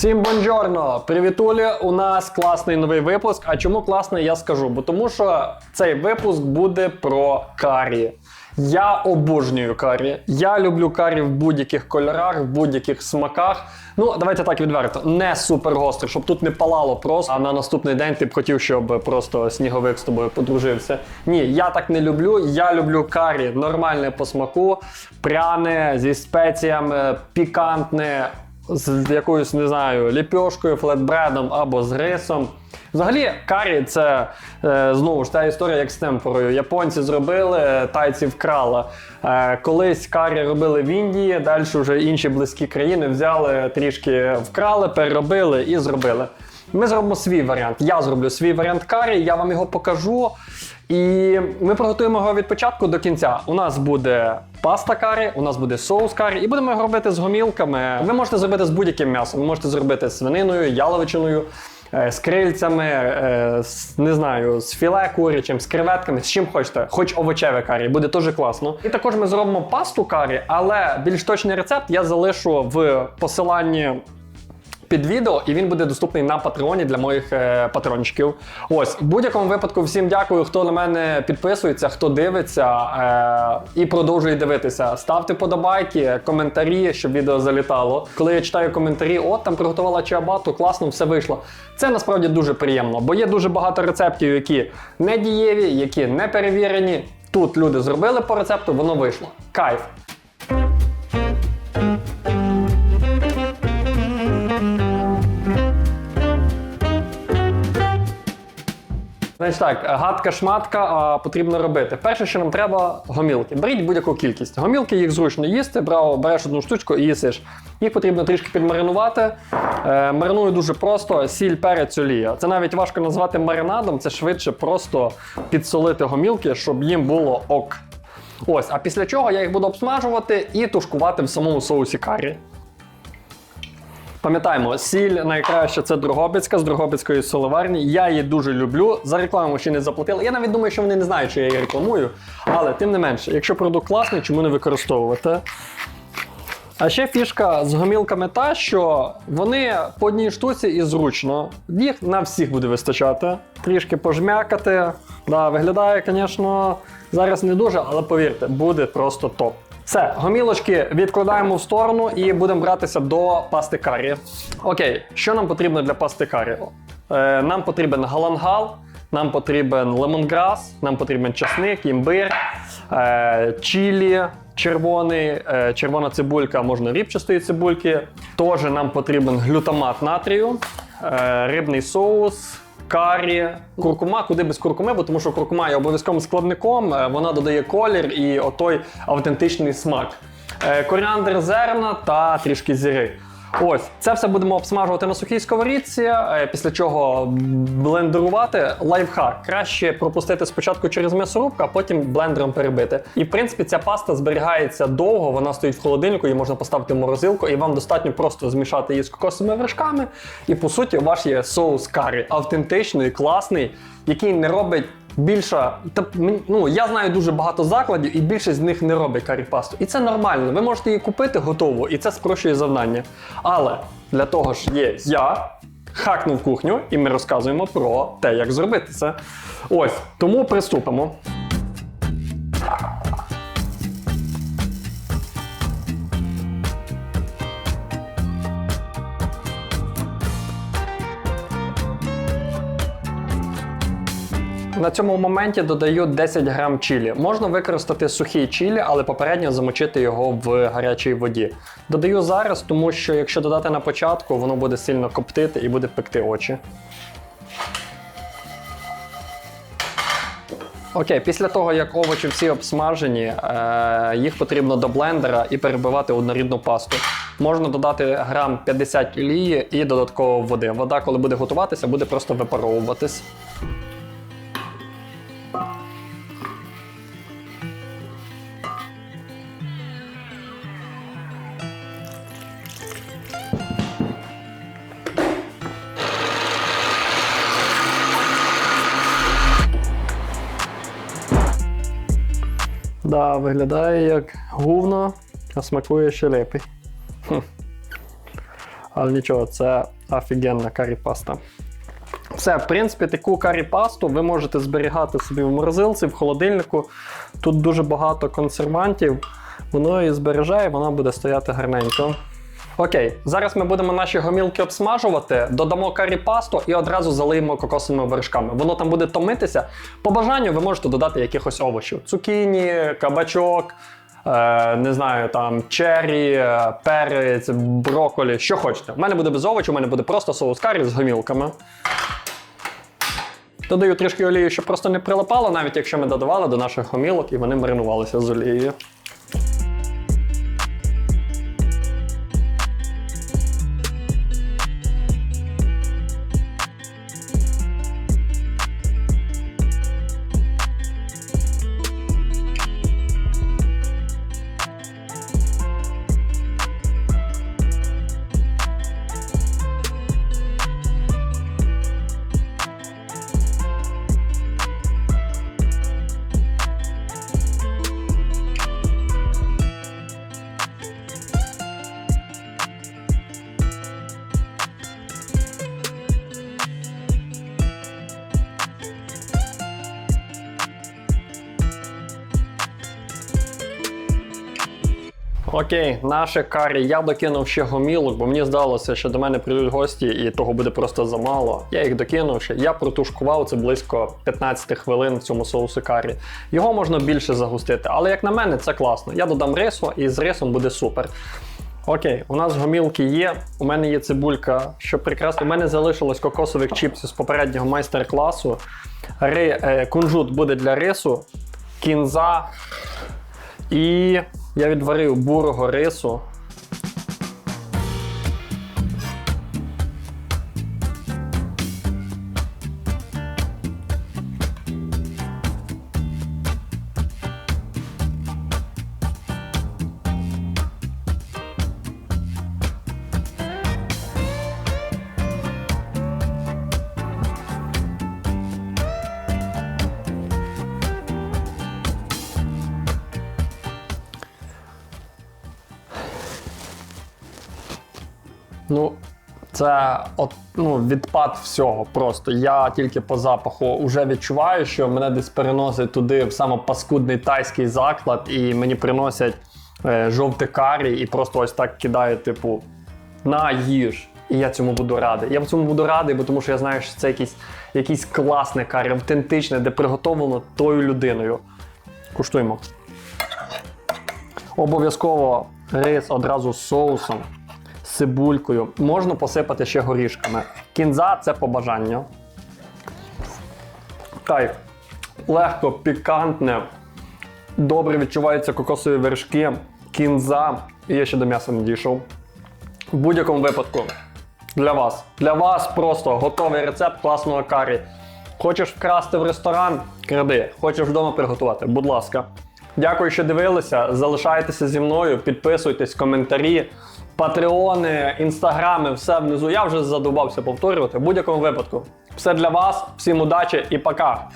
Всім бонджорно! Привітулі! У нас класний новий випуск. А чому класний, я скажу? Бо тому що цей випуск буде про карі. Я обожнюю карі. Я люблю карі в будь-яких кольорах, в будь-яких смаках. Ну, давайте так відверто, не супер гостро, щоб тут не палало просто, а на наступний день ти б хотів, щоб просто сніговик з тобою подружився. Ні, я так не люблю. Я люблю карі нормальне по смаку, пряне, зі спеціями, пікантне, з якоюсь, не знаю, ліпьошкою, флетбредом або з рисом. Взагалі, карі це е, знову ж та історія, як з темперою. Японці зробили, тайці вкрали. Е, колись карі робили в Індії, далі вже інші близькі країни взяли, трішки вкрали, переробили і зробили. Ми зробимо свій варіант. Я зроблю свій варіант карі, я вам його покажу. І ми приготуємо його від початку до кінця. У нас буде паста карі, у нас буде соус карі, і будемо його робити з гомілками. Ви можете зробити з будь-яким м'ясом. Ви можете зробити з свининою, яловичиною, е, з крильцями, е, не знаю, з філе курячим, з креветками, з чим хочете, хоч овочеве карі, буде дуже класно. І також ми зробимо пасту карі, але більш точний рецепт я залишу в посиланні під відео, і він буде доступний на патреоні для моїх е, патрончиків. Ось, в будь-якому випадку, всім дякую, хто на мене підписується, хто дивиться е, і продовжує дивитися. Ставте подобайки, коментарі, щоб відео залітало. Коли я читаю коментарі, от там приготувала чиабату, класно, все вийшло. Це насправді дуже приємно, бо є дуже багато рецептів, які не дієві, які не перевірені. Тут люди зробили по рецепту, воно вийшло. Кайф. Значить так, гадка шматка а, потрібно робити. Перше, що нам треба, гомілки. Беріть будь-яку кількість. Гомілки їх зручно їсти, браво, береш одну штучку і їсиш. Їх потрібно трішки підмаринувати. Е, мариную дуже просто, сіль, перець, олія. Це навіть важко назвати маринадом, це швидше просто підсолити гомілки, щоб їм було ок. Ось, а після чого я їх буду обсмажувати і тушкувати в самому соусі карі. Пам'ятаємо, сіль найкраще це Дрогобицька з Дрогобицької соливарні. Я її дуже люблю. За рекламу ще не заплатили. Я навіть думаю, що вони не знають, що я її рекламую. Але тим не менше, якщо продукт класний, чому не використовувати? А ще фішка з гомілками та, що вони по одній штуці і зручно. Їх на всіх буде вистачати. Трішки пожмякати. Да, виглядає, звісно, зараз не дуже, але повірте, буде просто топ. Все, гомілочки відкладаємо в сторону і будемо братися до пасти карі. Окей, що нам потрібно для пасти карі? Е, нам потрібен галангал, нам потрібен лемонграс, нам потрібен часник, імбир, е, чілі червоний, е, червона цибулька, можна рібчастої цибульки. Теж нам потрібен глютамат натрію, е, рибний соус. Карі, куркума, куди без куркуми, бо тому що куркума є обов'язковим складником, е, вона додає колір і отой автентичний смак. Е, Коріандр зерна та трішки зіри. Ось, це все будемо обсмажувати на сухій сковорідці, е, після чого блендерувати. Лайфхак. Краще пропустити спочатку через м'ясорубку, а потім блендером перебити. І в принципі ця паста зберігається довго, вона стоїть в холодильнику, її можна поставити в морозилку, і вам достатньо просто змішати її з кокосовими вершками. І по суті, у вас є соус карі, автентичний, класний, який не робить. Більша, та ну я знаю дуже багато закладів, і більшість з них не робить карі-пасту. І це нормально. Ви можете її купити готову, і це спрощує завдання. Але для того ж є я, хакнув кухню, і ми розказуємо про те, як зробити це. Ось тому приступимо. На цьому моменті додаю 10 грам чілі. Можна використати сухий чілі, але попередньо замочити його в гарячій воді. Додаю зараз, тому що якщо додати на початку, воно буде сильно коптити і буде пекти очі. Окей, після того, як овочі всі обсмажені, е, їх потрібно до блендера і перебивати однорідну пасту. Можна додати грам 50 олії і додатково води. Вода, коли буде готуватися, буде просто випаровуватись. Да, виглядає як гувно, а смакує ще лепий. Але нічого, це офігенна карі паста. Все, в принципі, таку карі пасту ви можете зберігати собі в морозилці, в холодильнику. Тут дуже багато консервантів. Воно її збережає, вона буде стояти гарненько. Окей, зараз ми будемо наші гомілки обсмажувати, додамо карі пасту і одразу залиємо кокосовими вершками. Воно там буде томитися. По бажанню ви можете додати якихось овочів: цукіні, кабачок, е, не знаю, там чері, е, перець, брокколі, що хочете. У мене буде без овочів, у мене буде просто соус карі з гомілками. Додаю трішки олії, щоб просто не прилипало, навіть якщо ми додавали до наших гомілок і вони маринувалися з олією. Окей, наше карі. Я докинув ще гомілок, бо мені здалося, що до мене прийдуть гості, і того буде просто замало. Я їх докинув ще. Я протушкував це близько 15 хвилин в цьому соусі карі. Його можна більше загустити, але як на мене, це класно. Я додам рису, і з рисом буде супер. Окей, у нас гомілки є. У мене є цибулька, що прекрасно. У мене залишилось кокосових чіпсів з попереднього майстер-класу. Е, кунжут буде для рису, кінза. І я відварив бурого рису. Ну, це от, ну, відпад всього просто. Я тільки по запаху вже відчуваю, що мене десь переносить туди в самопаскудний тайський заклад, і мені приносять е, жовте карі і просто ось так кидають, типу, на їж. І я цьому буду радий. Я в цьому буду радий, бо тому що я знаю, що це якийсь, якийсь класне карі, автентичне, де приготовлено тою людиною. Куштуємо. Обов'язково рис одразу з соусом, цибулькою. Можна посипати ще горішками. Кінза це по бажанню. Кайф. Легко, пікантне. Добре відчуваються кокосові вершки, кінза. І я ще до м'яса не дійшов. В будь-якому випадку для вас. Для вас просто готовий рецепт класного карі. Хочеш вкрасти в ресторан? Кради. Хочеш вдома приготувати? Будь ласка. Дякую, що дивилися. Залишайтеся зі мною, підписуйтесь, коментарі, патреони, інстаграми, все внизу. Я вже задубався повторювати. В будь-якому випадку. Все для вас, всім удачі і пока!